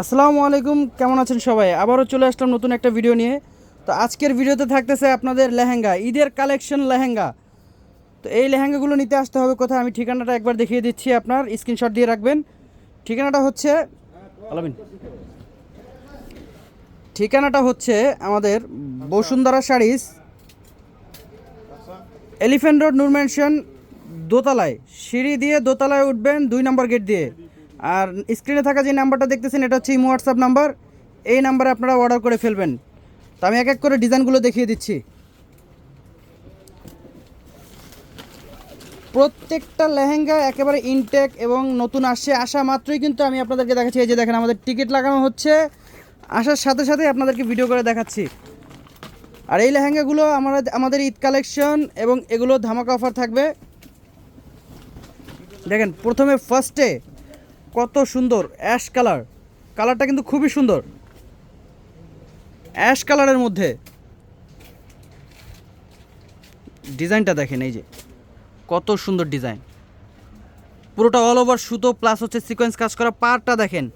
আসসালামু আলাইকুম, কেমন আছেন সবাই? আবারও চলে আসলাম নতুন একটা ভিডিও নিয়ে। তো আজকের ভিডিওতে থাকতেছে আপনাদের লেহেঙ্গা, ঈদের কালেকশন লেহেঙ্গা। তো এই লেহেঙ্গাগুলো নিতে আসতে হবে কোথায়? আমি ঠিকানাটা একবার দেখিয়ে দিচ্ছি আপনার স্ক্রিনশট দিয়ে রাখবেন। ঠিকানাটা হচ্ছে ঠিকানাটা হচ্ছে আমাদের Bashundhara sarees elephant road, Noor mansion, দোতলায়। সিঁড়ি দিয়ে দোতলায় উঠবেন, দুই নম্বর গেট দিয়ে। আর স্ক্রিনে থাকা যে নাম্বারটা দেখতেছেন, এটা হচ্ছে ইমো হোয়াটসঅ্যাপ নাম্বার। এই নাম্বারে আপনারা অর্ডার করে ফেলবেন। তো আমি এক এক করে ডিজাইনগুলো দেখিয়ে দিচ্ছি। প্রত্যেকটা লেহেঙ্গা একেবারে ইনটেক এবং নতুন আসছে আসা মাত্রই কিন্তু আমি আপনাদেরকে দেখাচ্ছি। এই যে দেখেন, আমাদের টিকিট লাগানো হচ্ছে। আসার সাথে সাথে আপনাদেরকে ভিডিও করে দেখাচ্ছি। আর এই লেহেঙ্গাগুলো আমরা আমাদের ঈদ কালেকশন এবং এগুলো ধামাকা অফার থাকবে। দেখেন, প্রথমে ফার্স্টে কত সুন্দর অ্যাশ কালার। কালারটা কিন্তু খুবই সুন্দর। অ্যাশ কালারের মধ্যে। ডিজাইনটা দেখেন এই যে। কত সুন্দর ডিজাইন। পুরোটা অল ওভার সুতো প্লাস হচ্ছে সিকোয়েন্স কাজ করা। পারটা দেখেন।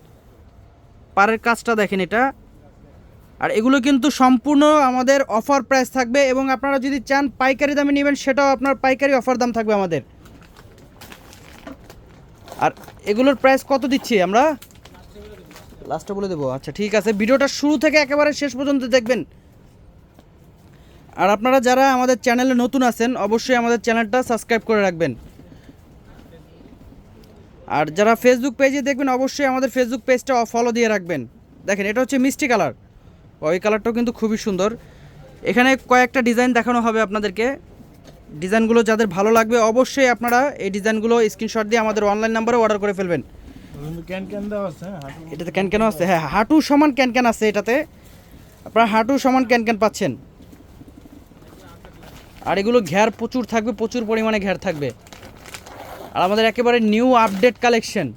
পারের কাজটা দেখেন এটা। আর এগুলো কিন্তু সম্পূর্ণ আমাদের অফার প্রাইস থাকবে এবং আপনারা যদি চান পাইকারি দামে নেবেন, সেটাও আপনার পাইকারি অফার দাম থাকবে আমাদের। আর এগুলোর প্রাইস কত দিচ্ছি আমরা? লাস্টে বলে দেবো। আচ্ছা ঠিক আছে। ভিডিওটা শুরু থেকে একেবারে শেষ পর্যন্ত দেখবেন। আর আপনারা যারা আমাদের চ্যানেলে নতুন আছেন, অবশ্যই আমাদের চ্যানেলটা সাবস্ক্রাইব করে রাখবেন। আর যারা ফেসবুক পেজে দেখবেন, অবশ্যই আমাদের ফেসবুক পেজটা ফলো দিয়ে রাখবেন। দেখেন, এটা হচ্ছে মিষ্টি কালার ওই কালারটাও কিন্তু খুবই সুন্দর। এখানে কয়েকটা ডিজাইন দেখানো হবে আপনাদেরকে। ডিজাইনগুলো যাদের ভালো লাগবে অবশ্যই আপনারা এই ডিজাইনগুলো স্ক্রিনশট দিয়ে আমাদের অনলাইন নাম্বারে অর্ডার করে ফেলবেন। হ্যাঁ, এটাতে ক্যান ক্যান আছে হ্যাঁ হাঁটু সমান ক্যান ক্যান আছে এটাতে। আপনারা হাঁটু সমান ক্যান ক্যান পাচ্ছেন। আর এগুলো ঘ্যার প্রচুর থাকবে প্রচুর পরিমাণে ঘ্যার থাকবে। আর আমাদের একেবারে নিউ আপডেট কালেকশন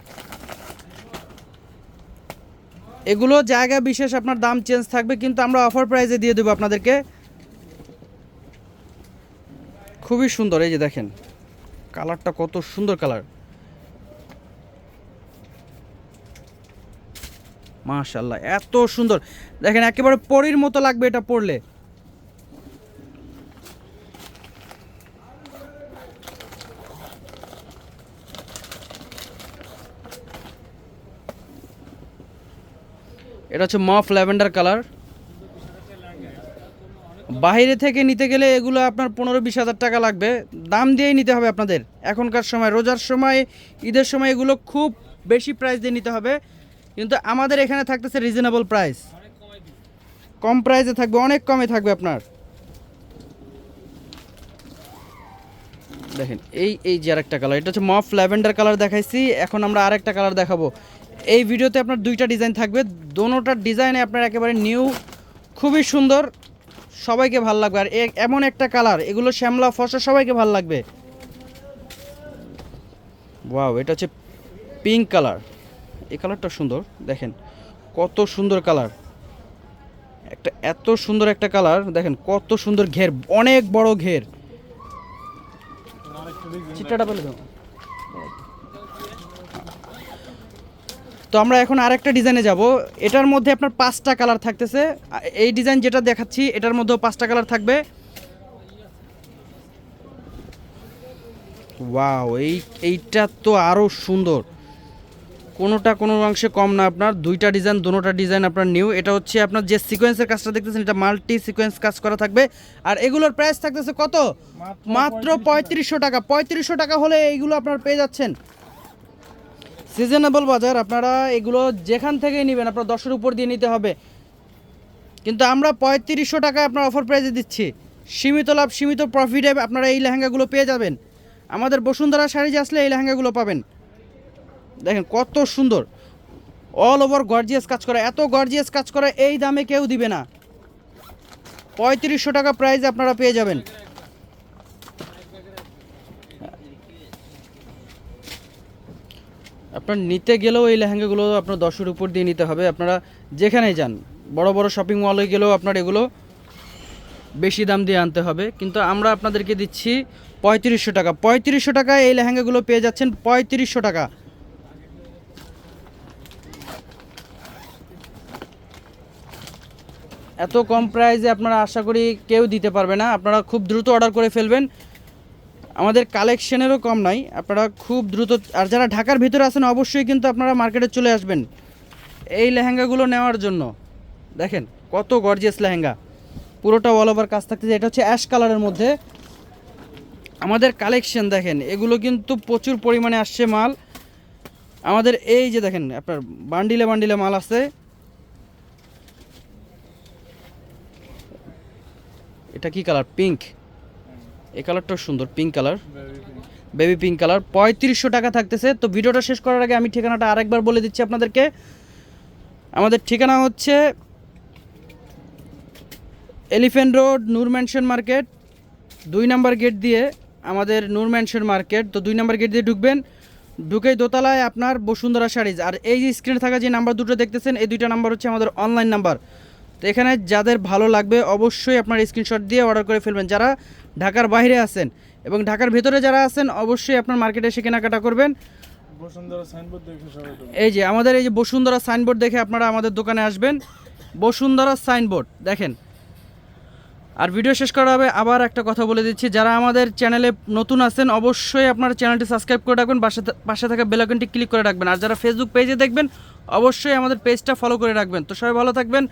এগুলো জায়গা বিশেষ আপনার দাম চেঞ্জ থাকবে কিন্তু আমরা অফার প্রাইসে দিয়ে দেবো আপনাদেরকে। খুবই সুন্দর, এই যে দেখেন। কালারটা কত সুন্দর কালার। মাশাল্লাহ এত সুন্দর। দেখেন, একেবারে পরীর মতো লাগবে এটা পরলে। এটা হচ্ছে মফ ল্যাভেন্ডার কালার। বাইরে থেকে নিতে গেলে এগুলো আপনার পনেরো বিশ হাজার টাকা লাগবে। দাম দিয়েই নিতে হবে আপনাদের। এখনকার সময়, রোজার সময়, ঈদের সময় এগুলো খুব বেশি প্রাইস দিয়ে নিতে হবে। কিন্তু আমাদের এখানে থাকতেছে রিজনেবল প্রাইস কম প্রাইসে থাকবে, অনেক কমে থাকবে আপনার। দেখেন, এই এই যে আরেকটা কালার এটা হচ্ছে মফ ল্যাভেন্ডার কালার দেখাইছি। এখন আমরা আরেকটা কালার দেখাবো। এই ভিডিওতে আপনার দুইটা ডিজাইন থাকবে। দোনোটার ডিজাইনে আপনার একেবারে নিউ খুবই সুন্দর। সবাইকে ভালো লাগবে। আর এমন একটা কালার এগুলো শ্যামলা ফসা সবাইকে ভালো লাগবে। ওয়াও এটা হচ্ছে পিঙ্ক কালার এই কালারটা সুন্দর দেখেন কত সুন্দর কালার একটা এত সুন্দর একটা কালার দেখেন কত সুন্দর ঘের অনেক বড় ঘের। চিত্রটা বলে তো আমরা এখন আরেকটা ডিজাইনে যাব। এটার মধ্যে আপনার পাঁচটা কালার থাকতেছে। এই ডিজাইন যেটা দেখাচ্ছি এটার মধ্যেও পাঁচটা কালার থাকবে। ওয়াও এই এইটা তো আরও সুন্দর। কোনোটা কোনো অংশে কম না আপনার। দুইটা ডিজাইন দোনোটা ডিজাইন আপনার নিউ এটা হচ্ছে আপনার যে সিকোয়েন্সের কাজটা দেখতেছেন এটা মাল্টি সিকোয়েন্স কাজ করা থাকবে। আর এগুলোর প্রাইস থাকতেছে কত? মাত্র পঁয়ত্রিশশো টাকা। পঁয়ত্রিশশো টাকা হলে এইগুলো আপনার পেয়ে যাচ্ছেন। সিজনেবল বাজার, আপনারা এগুলো যেখান থেকেই নেবেন, আপনার দশের উপর দিয়ে নিতে হবে। কিন্তু আমরা পঁয়ত্রিশশো টাকা আপনার অফার প্রাইজে দিচ্ছি। সীমিত লাভ, সীমিত প্রফিটে আপনারা এই লেহেঙ্গাগুলো পেয়ে যাবেন। আমাদের বসুন্ধরা শাড়ি আসলে এই লেহেঙ্গাগুলো পাবেন। দেখেন কত সুন্দর। অল ওভার গর্জিয়াস কাজ করা। এত গর্জিয়াস কাজ করা, এই দামে কেউ দিবে না। পঁয়ত্রিশশো টাকা প্রাইস আপনারা পেয়ে যাবেন। আপনার নিতে গেলেও এই লেহেঙ্গাগুলো আপনার দশের উপর দিয়ে নিতে হবে। আপনারা যেখানেই যান, বড় বড় শপিং মলে গেলেও আপনার এগুলো বেশি দাম দিয়ে আনতে হবে। কিন্তু আমরা আপনাদেরকে দিচ্ছি পঁয়ত্রিশশো টাকা। পঁয়ত্রিশশো টাকায় এই লেহেঙ্গাগুলো পেয়ে যাচ্ছেন পঁয়ত্রিশশো টাকা। এত কম প্রাইসে আপনারা আশা করি কেউ দিতে পারবে না। আপনারা খুব দ্রুত অর্ডার করে ফেলবেন। আমাদের কালেকশনেরও কম নাই। আপনারা খুব দ্রুত, আর যারা ঢাকার ভিতরে আছেন, অবশ্যই কিন্তু আপনারা মার্কেটে চলে আসবেন এই লেহেঙ্গাগুলো নেওয়ার জন্য। দেখেন, কত গর্জিয়াস লেহেঙ্গা। পুরোটা অল ওভার কাজ থাকতেছে। এটা হচ্ছে অ্যাশ কালারের মধ্যে। আমাদের কালেকশন দেখেন, এগুলো কিন্তু প্রচুর পরিমাণে আসছে মাল। আমাদের এই যে দেখেন, আপনার বান্ডিলে বান্ডিলে মাল আছে। এটা কি কালার পিঙ্ক এই কালারটাও সুন্দর pink colour baby pink colour পঁয়ত্রিশশো টাকা থাকতেছে। তো ভিডিওটা শেষ করার আগে আমি ঠিকানাটা আরেকবার বলে দিচ্ছি আপনাদেরকে। আমাদের ঠিকানা হচ্ছে elephant road Noor mansion market দুই নাম্বার গেট দিয়ে আমাদের নূর ম্যানশন মার্কেট তো দুই নাম্বার গেট দিয়ে ঢুকবেন। ঢুকেই দোতলায় আপনার বসুন্ধরা শাড়িজ আর এই যে স্ক্রিনে থাকা যে নাম্বার দুটো দেখতেছেন, এই দুইটা নাম্বার হচ্ছে আমাদের অনলাইন নাম্বার তো এখানে যাদের ভালো লাগবে অবশ্যই আপনার স্ক্রিনশট দিয়ে অর্ডার করে ফেলবেন। যারা ঢাকার বাইরে আছেন এবং ঢাকার ভেতরে যারা আছেন অবশ্যই আপনার মার্কেটে এসে কেনাকাটা করবেন। এই যে আমাদের এই যে বসুন্ধরা সাইনবোর্ড দেখে আপনারা আমাদের দোকানে আসবেন। বসুন্ধরা সাইনবোর্ড দেখেন। আর ভিডিও শেষ করা হবে আবার একটা কথা বলে দিচ্ছি। যারা আমাদের চ্যানেলে নতুন আছেন অবশ্যই আপনার চ্যানেলটি সাবস্ক্রাইব করে রাখবেন। পাশে পাশে থাকা বেলাকনটি ক্লিক করে রাখবেন। আর যারা ফেসবুক পেজে দেখবেন অবশ্যই আমাদের পেজটা ফলো করে রাখবেন। তো সবাই ভালো থাকবেন।